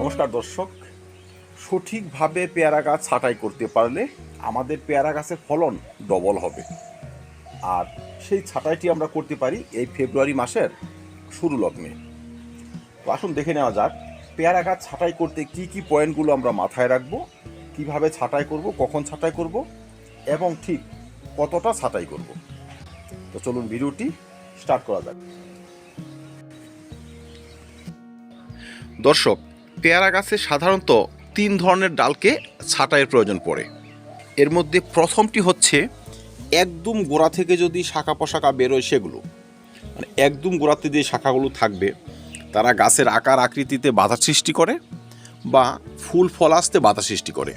নমস্কার দর্শক। সঠিকভাবে পেয়ারা গাছ ছাঁটাই করতে পারলে আমাদের পেয়ারা গাছের ফলন ডবল হবে। আর সেই ছাঁটাইটি আমরা করতে পারি এই ফেব্রুয়ারি মাসের শুরু লগ্নে। তো আসুন দেখে নেওয়া যাক, পেয়ারা গাছ ছাঁটাই করতে কি কি পয়েন্টগুলো আমরা মাথায় রাখব, কীভাবে ছাঁটাই করব, কখন ছাঁটাই করব, এবং ঠিক কতটা ছাঁটাই করব। তো চলুন ভিডিওটি স্টার্ট করা যাক। দর্শক পেয়ারা গাছে সাধারণত তিন ধরনের ডালকে ছাঁটাইয়ের প্রয়োজন পড়ে। এর মধ্যে প্রথমটি হচ্ছে একদম গোড়া থেকে যদি শাখা পোশাকা বেরোয় সেগুলো। মানে একদম গোড়াতে যে শাখাগুলো থাকবে, তারা গাছের আকার আকৃতিতে বাধা সৃষ্টি করে বা ফুল ফল আসতে বাধা সৃষ্টি করে।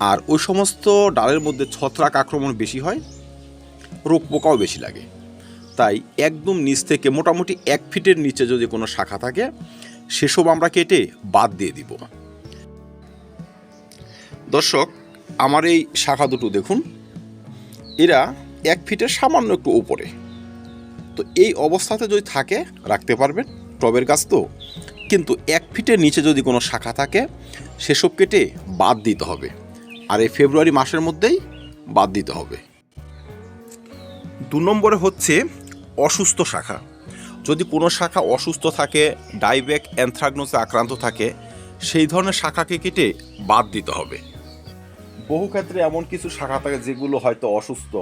আর ওই সমস্ত ডালের মধ্যে ছত্রাক আক্রমণ বেশি হয়, রোগ পোকাও বেশি লাগে। তাই একদম নিচ থেকে মোটামুটি এক ফিটের নিচে যদি কোনো শাখা থাকে সেসব আমরা কেটে বাদ দিয়ে দিব। দর্শক, আমার এই শাখা দুটো দেখুন। এরা এক ফিটের সামান্য একটু উপরে। তো এই অবস্থাতে যদি থাকে, রাখতে পারবেন টবের গাছ তো। কিন্তু এক ফিটের নিচে যদি কোনো শাখা থাকে, সেসব কেটে বাদ দিতে হবে। আর এই ফেব্রুয়ারি মাসের মধ্যেই বাদ দিতে হবে। দু নম্বরে হচ্ছে অসুস্থ শাখা। যদি কোনো শাখা অসুস্থ থাকে ডাইব্যাক অ্যানথ্রাগনোসে আক্রান্ত থাকে, সেই ধরনের শাখাকে কেটে বাদ দিতে হবে। বহু ক্ষেত্রে এমন কিছু শাখা থাকে যেগুলো হয়তো অসুস্থ।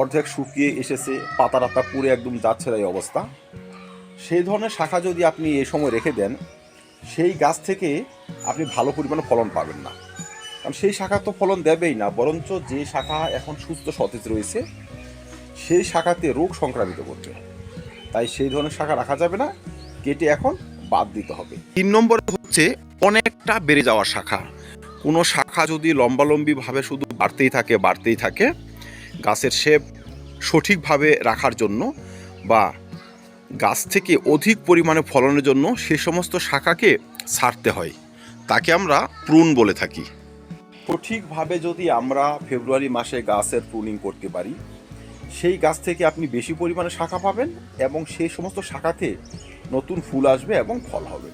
অর্ধেক শুকিয়ে এসেছে পাতা রাতা পুড়ে একদম যাচ্ছে এই অবস্থা। সেই ধরনের শাখা যদি আপনি এই সময় রেখে দেন, সেই গাছ থেকে আপনি ভালো পরিমাণে ফলন পাবেন না। কারণ সেই শাখা তো ফলন দেবেই না, বরঞ্চ যে শাখা এখন সুস্থ সতেজ রয়েছে, সেই শাখাতে রোগ সংক্রামিত করবে তাই সেই ধরনের শাখা রাখা যাবে না। কেটে এখন বাদ দিতে হবে। তিন নম্বরে হচ্ছে অনেকটা বেড়ে যাওয়া শাখা। কোনো শাখা যদি লম্বালম্বিভাবে শুধু বাড়তেই থাকে বাড়তেই থাকে, গাছের শেপ সঠিকভাবে রাখার জন্য বা গাছ থেকে অধিক পরিমাণে ফলনের জন্য সে সমস্ত শাখাকে ছাড়তে হয়। তাকে আমরা প্রুন বলে থাকি। সঠিকভাবে যদি আমরা ফেব্রুয়ারি মাসে গাছের প্রুনিং করতে পারি সেই গাছ থেকে আপনি বেশি পরিমাণে শাখা পাবেন এবং সেই সমস্ত শাখাতে নতুন ফুল আসবে এবং ফল হবে।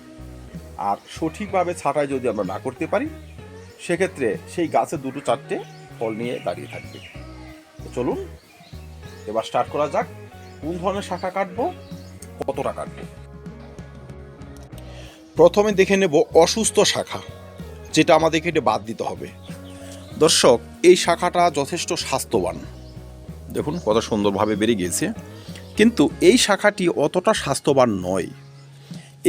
আর সঠিকভাবে ছাঁটাই যদি আমরা না করতে পারি, সেক্ষেত্রে সেই গাছে দুটো চারটে ফল নিয়ে দাঁড়িয়ে থাকবে। তো চলুন, এবার স্টার্ট করা যাক। কোন ধরনের শাখা কাটবো, কতটা কাটবো? প্রথমে দেখে নেব অসুস্থ শাখা, যেটা আমাদেরকে কেটে বাদ দিতে হবে। দর্শক, এই শাখাটা যথেষ্ট স্বাস্থ্যবান। দেখুন, কত সুন্দরভাবে বেড়ে গিয়েছে। কিন্তু এই শাখাটি অতটা স্বাস্থ্যবান নয়।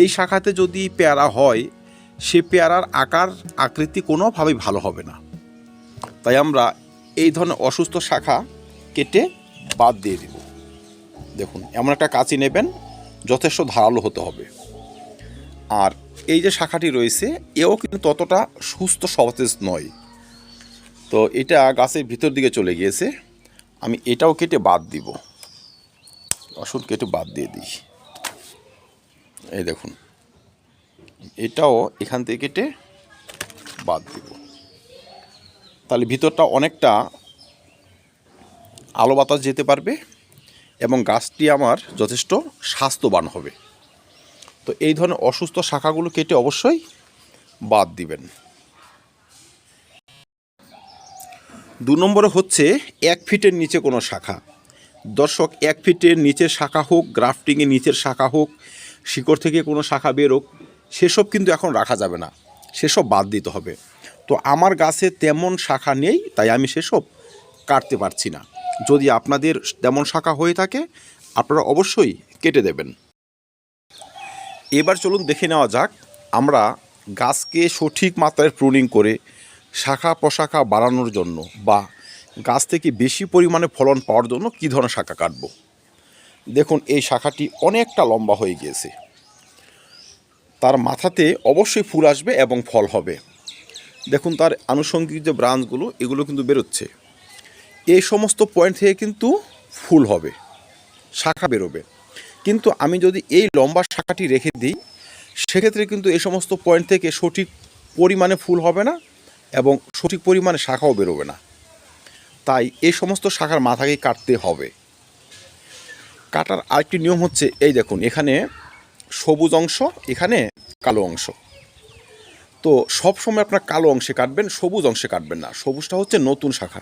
এই শাখাতে যদি পেয়ারা হয়, সে পেয়ারার আকার, আকৃতি কোনোভাবেই ভালো হবে না। তাই আমরা এই ধরনের অসুস্থ শাখা কেটে বাদ দিয়ে দিব। দেখুন, এমন একটা কাঁচি নেবেন, যথেষ্ট ধারালো হতে হবে। আর এই যে শাখাটি রয়েছে, এও কিন্তু ততটা সুস্থ সতেজ নয়। তো এটা গাছের ভিতর দিকে চলে গিয়েছে। আমি এটাও কেটে বাদ দিব। আসুন কেটে বাদ দিয়ে দিই। এই দেখুন। এটাও এখান থেকে কেটে বাদ দিব। তাহলে ভিতরটা অনেকটা আলো বাতাস যেতে পারবে এবং গাছটি আমার যথেষ্ট স্বাস্থ্যবান হবে। তো এই ধরনের অসুস্থ শাখাগুলো কেটে অবশ্যই বাদ দিবেন। দু নম্বরে হচ্ছে এক ফিটের নিচে কোনো শাখা। দর্শক, এক ফিটের নিচের শাখা হোক, গ্রাফটিংয়ের নিচের শাখা হোক, শিকড় থেকে কোনো শাখা বেরোক সেসব কিন্তু এখন রাখা যাবে না। সেসব বাদ দিতে হবে। তো আমার গাছে তেমন শাখা নেই, তাই আমি সেসব কাটতে পারছি না। যদি আপনাদের তেমন শাখা হয়ে থাকে, আপনারা অবশ্যই কেটে দেবেন। এবার চলুন দেখে নেওয়া যাক, আমরা গাছকে সঠিক মাত্রায় প্রুনিং করে শাখা প্রশাখা বাড়ানোর জন্য বা গাছ থেকে বেশি পরিমাণে ফলন পাওয়ার জন্য কী ধরনের শাখা কাটব? দেখুন, এই শাখাটি অনেকটা লম্বা হয়ে গিয়েছে। তার মাথাতে অবশ্যই ফুল আসবে এবং ফল হবে। দেখুন, তার আনুষঙ্গিক যে ব্রাঞ্চগুলো, এগুলো কিন্তু বেরোচ্ছে। এই সমস্ত পয়েন্ট থেকে কিন্তু ফুল হবে, শাখা বেরোবে। কিন্তু আমি যদি এই লম্বা শাখাটি রেখে দিই, সেক্ষেত্রে কিন্তু এই সমস্ত পয়েন্ট থেকে সঠিক পরিমাণে ফুল হবে না। এবং সঠিক পরিমাণে শাখাও বেরোবে না। তাই এই সমস্ত শাখার মাথাকেই কাটতে হবে। কাটার আরেকটি নিয়ম হচ্ছে, এই দেখুন, এখানে সবুজ অংশ, এখানে কালো অংশ। তো সব সময় আপনার কালো অংশে কাটবেন, সবুজ অংশে কাটবেন না। সবুজটা হচ্ছে নতুন শাখা।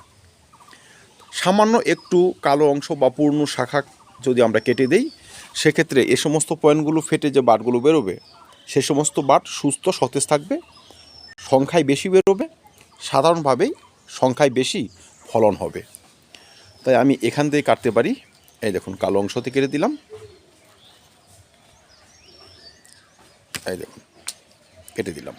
সামান্য একটু কালো অংশ বা পূর্ণ শাখা যদি আমরা কেটে দেই, সেক্ষেত্রে এ সমস্ত পয়েন্টগুলো ফেটে যে বাটগুলো বেরোবে, সে সমস্ত বাট সুস্থ, সতেজ থাকবে। সংখ্যায় বেশি বেরোবে, সাধারণভাবেই সংখ্যায় বেশি ফলন হবে। তাই আমি এখান থেকে কাটতে পারি। এই দেখুন, কালো অংশতে কেটে দিলাম। এই দেখুন, কেটে দিলাম।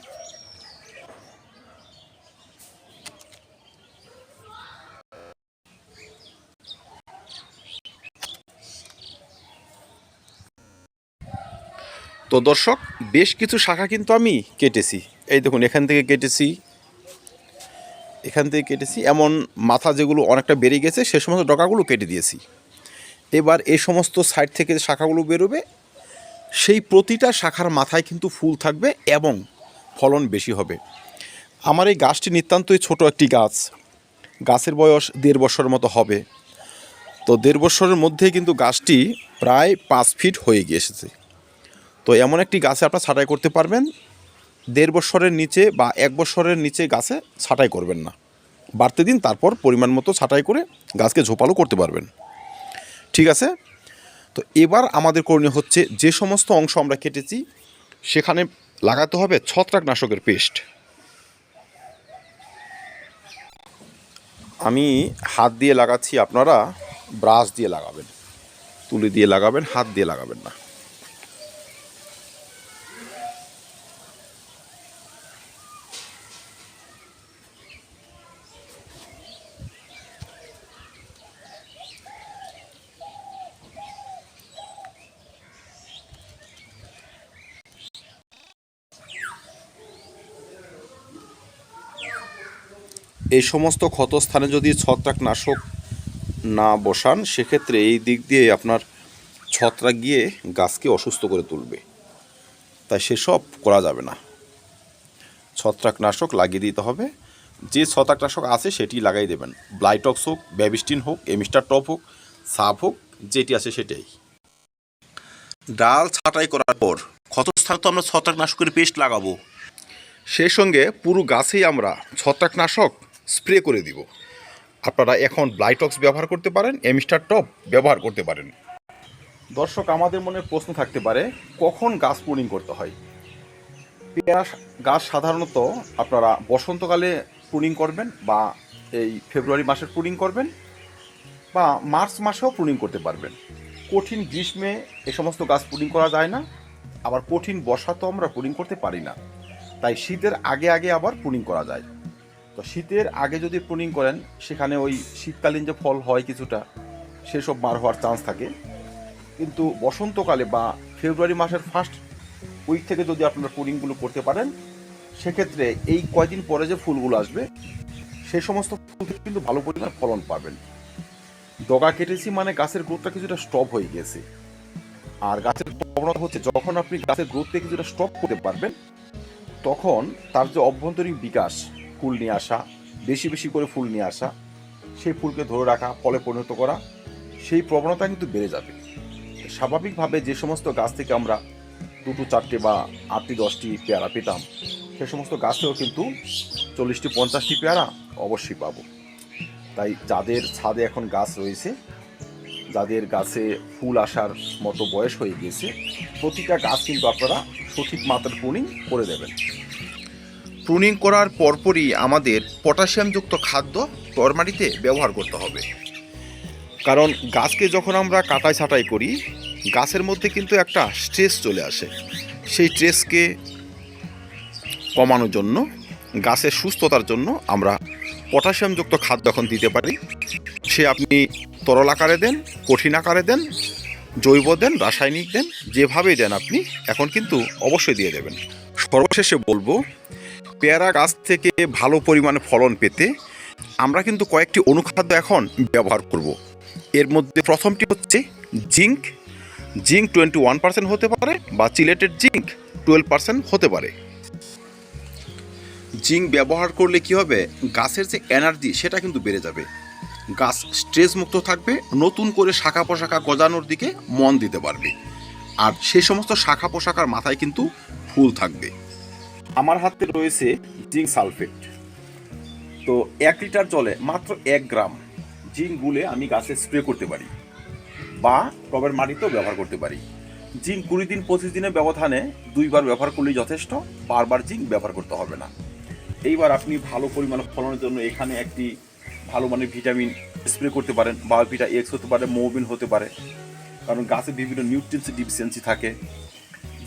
তো দর্শক, বেশ কিছু শাখা কিন্তু আমি কেটেছি। এই দেখুন, এখান থেকে কেটেছি, এখান থেকে কেটেছি। এমন মাথা যেগুলো অনেকটা বেড়ে গেছে, সে সমস্ত ডকাগুলো কেটে দিয়েছি। এবার এই সমস্ত সাইড থেকে শাখাগুলো বেরোবে, সেই প্রতিটা শাখার মাথায় কিন্তু ফুল থাকবে এবং ফলন বেশি হবে। আমার এই গাছটি নিতান্তই ছোট একটি গাছ। গাছের বয়স দেড় বছরের মতো হবে। তো দেড় বছরের মধ্যে কিন্তু গাছটি প্রায় পাঁচ ফিট হয়ে গিয়েছে। তো এমন একটি গাছে আপনারা ছাঁটাই করতে পারবেন। দেড় বছরের নিচে বা এক বছরের নিচে গাছে ছাঁটাই করবেন না। বাড়তে দিন তারপর পরিমাণ মতো ছাঁটাই করে গাছকে ঝোপালো করতে পারবেন। ঠিক আছে? তো এবার আমাদের করণীয় হচ্ছে যে সমস্ত অংশ আমরা কেটেছি, সেখানে লাগাতে হবে ছত্রাকনাশকের পেস্ট। আমি হাত দিয়ে লাগাচ্ছি আপনারা ব্রাশ দিয়ে লাগাবেন। তুলি দিয়ে লাগাবেন, হাত দিয়ে লাগাবেন না। এই সমস্ত ক্ষতস্থানে যদি ছত্রাকনাশক না বসান, সেক্ষেত্রে এই দিক দিয়ে আপনার ছত্রাক গিয়ে গাছকে অসুস্থ করে তুলবে। তাই সেসব করা যাবে না। ছত্রাকনাশক লাগিয়ে দিতে হবে। যে ছত্রাকনাশক আছে সেটি লাগাই দেবেন। ব্লাইটক্স হোক, ব্যাবিস্টিন হোক, এমিস্টার টপ হোক, সাপ হোক, যেটি আছে সেটাই। ডাল ছাঁটাই করার পর ক্ষতস্থানে তো আমরা ছত্রাকনাশকের পেস্ট লাগাবো। সেই সঙ্গে পুরো গাছেই আমরা ছত্রাকনাশক স্প্রে করে দিব। আপনারা এখন ব্লাইটক্স ব্যবহার করতে পারেন এমিস্টার টপ ব্যবহার করতে পারেন। দর্শক, আমাদের মনে প্রশ্ন থাকতে পারে, কখন গাছ প্রুনিং করতে হয়? পেয়ারা গাছ সাধারণত আপনারা বসন্তকালে প্রুনিং করবেন বা এই ফেব্রুয়ারি মাসের প্রুনিং করবেন বা মার্চ মাসেও প্রুনিং করতে পারবেন। কঠিন গ্রীষ্মে এ সমস্ত গাছ প্রুনিং করা যায় না, আবার কঠিন বর্ষা তো আমরা প্রুনিং করতে পারি না। তাই শীতের আগে আগে আবার প্রুনিং করা যায়। তো শীতের আগে যদি প্রুনিং করেন, সেখানে ওই শীতকালীন যে ফল হয় কিছুটা, সেসব মার হওয়ার চান্স থাকে। কিন্তু বসন্তকালে বা ফেব্রুয়ারি মাসের ফার্স্ট উইক থেকে যদি আপনারা প্রুনিংগুলো করতে পারেন, সেক্ষেত্রে এই কয়দিন পরে যে ফুলগুলো আসবে সেই সমস্ত ফুল থেকে কিন্তু ভালো পরিমাণ ফলন পাবেন। ডগা কেটেছি মানে গাছের গ্রোথটা কিছুটা স্টপ হয়ে গেছে। আর গাছের প্রবণতা হচ্ছে, যখন আপনি গাছের গ্রোথকে কিছুটা স্টপ করতে পারবেন, তখন তার যে অভ্যন্তরীণ বিকাশ ফুল নিয়ে আসা, বেশি বেশি করে ফুল নিয়ে আসা, সেই ফুলকে ধরে রাখা, ফলে পরিণত করা, সেই প্রবণতা কিন্তু বেড়ে যাবে। স্বাভাবিকভাবে যে সমস্ত গাছ থেকে আমরা দুটো, চারটে বা আটটি, দশটি পেয়ারা পেতাম, সে সমস্ত গাছেও কিন্তু চল্লিশটি, পঞ্চাশটি পেয়ারা অবশ্যই পাবো। তাই যাদের ছাদে এখন গাছ রয়েছে, যাদের গাছে ফুল আসার মতো বয়স হয়ে গিয়েছে প্রতিটা গাছ কিন্তু আপনারা সঠিক মাত্রার প্রুনিং করে দেবেন। প্রুনিং করার পরপরই আমাদের পটাশিয়ামযুক্ত খাদ্য টরমাটিতে ব্যবহার করতে হবে। কারণ গাছকে যখন আমরা কাটাই ছাটাই করি, গাছের মধ্যে কিন্তু একটা স্ট্রেস চলে আসে। সেই স্ট্রেসকে কমানোর জন্য, গাছের সুস্থতার জন্য আমরা পটাশিয়ামযুক্ত খাদ্য এখন দিতে পারি। সে আপনি তরল আকারে দেন, কঠিন আকারে দেন, জৈব দেন, রাসায়নিক দেন, যেভাবেই দেন আপনি, এখন কিন্তু অবশ্যই দিয়ে দেবেন। সর্বশেষে বলব পেয়ারা গাছ থেকে ভালো পরিমাণে ফলন পেতে আমরা কিন্তু কয়েকটি অনুখাদ্য এখন ব্যবহার করব। এর মধ্যে প্রথমটি হচ্ছে zinc. Zinc twenty one percent হতে পারে বা চিলেটেড জিঙ্ক টুয়েলভ পার্সেন্ট হতে পারে। জিঙ্ক ব্যবহার করলে কি হবে? গাছের যে এনার্জি সেটা কিন্তু বেড়ে যাবে। গাছ স্ট্রেস মুক্ত থাকবে, নতুন করে শাখা পোশাখা গজানোর দিকে মন দিতে পারবে। আর সেই সমস্ত শাখা পোশাকার মাথায় কিন্তু ফুল থাকবে। আমার হাতে রয়েছে জিঙ্ক সালফেট। তো এক লিটার জলে মাত্র এক গ্রাম জিঙ্ক গুলে আমি গাছে স্প্রে করতে পারি বা টবের মাটিতেও ব্যবহার করতে পারি। জিঙ্ক কুড়ি দিন, পঁচিশ দিনের ব্যবধানে দুইবার ব্যবহার করলেই যথেষ্ট, বারবার জিঙ্ক ব্যবহার করতে হবে না। এইবার আপনি ভালো পরিমাণে ফলনের জন্য এখানে একটি ভালো মানের ভিটামিন স্প্রে করতে পারেন বায়োভিটা এক্স হতে পারে মোবিন হতে পারে। কারণ গাছে বিভিন্ন নিউট্রিয়েন্স ডিফিসিয়েন্সি থাকে।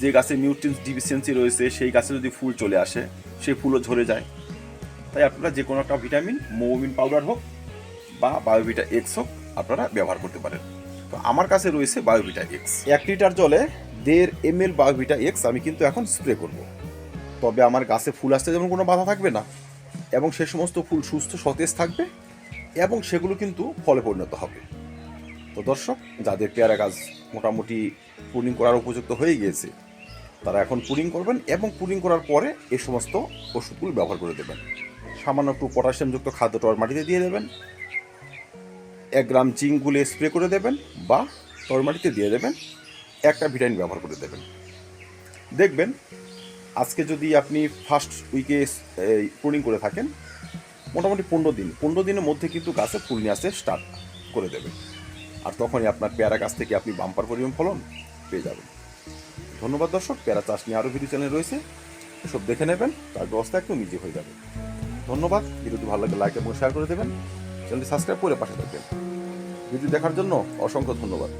যে গাছে নিউট্রিয়েন্স ডিফিসিয়েন্সি রয়েছে, সেই গাছে যদি ফুল চলে আসে, সেই ফুলও ঝরে যায়। তাই আপনারা যে কোনো একটা ভিটামিন মোবিন পাউডার হোক বা বায়োভিটা এক্স হোক, আপনারা ব্যবহার করতে পারেন। তো আমার কাছে রয়েছে বায়োভিটা এক্স এক লিটার জলে দেড় এম এল বায়োভিটা এক্স আমি কিন্তু এখন স্প্রে করব। তবে আমার গাছে ফুল আসতে যেমন কোনো বাধা থাকবে না, এবং সে সমস্ত ফুল সুস্থ, সতেজ থাকবে, এবং সেগুলো কিন্তু ফলে পরিণত হবে। তো দর্শক, যাদের পেয়ারা গাছ মোটামুটি পুডিং করার উপযুক্ত হয়ে গিয়েছে তারা এখন পুডিং করবেন এবং পুডিং করার পরে এই সমস্ত ওষুধগুলো ব্যবহার করে দেবেন। সামান্য একটু পটাশিয়ামযুক্ত খাদ্য টর মাটিতে দিয়ে দেবেন। এক গ্রাম জিঙ্ক গুলে স্প্রে করে দেবেন বা টর মাটিতে দিয়ে দেবেন। একটা ভিটামিন ব্যবহার করে দেবেন। দেখবেন, আজকে যদি আপনি ফার্স্ট উইকে পুডিং করে থাকেন, মোটামুটি পনেরো দিন, পনেরো দিনের মধ্যে কিন্তু গাছে ফুল নিয়ে আসতে স্টার্ট করে দেবে আর তখনই আপনার পেয়ারা গাছ থেকে আপনি বাম্পার পরিমাণ ফলন পেয়ে যাবেন। ধন্যবাদ দর্শক, প্যারা চাষ নিয়ে আরও ভিডিও চ্যানেল রয়েছে। সব দেখে নেবেন, তার ব্যবস্থা একটু নিজে হয়ে যাবে। ধন্যবাদ, ভিডিওটি ভালো লাগে লাইক এবং শেয়ার করে দেবেন। চ্যানেলটি সাবস্ক্রাইব করে পাশে থাকবেন। ভিডিও দেখার জন্য অসংখ্য ধন্যবাদ।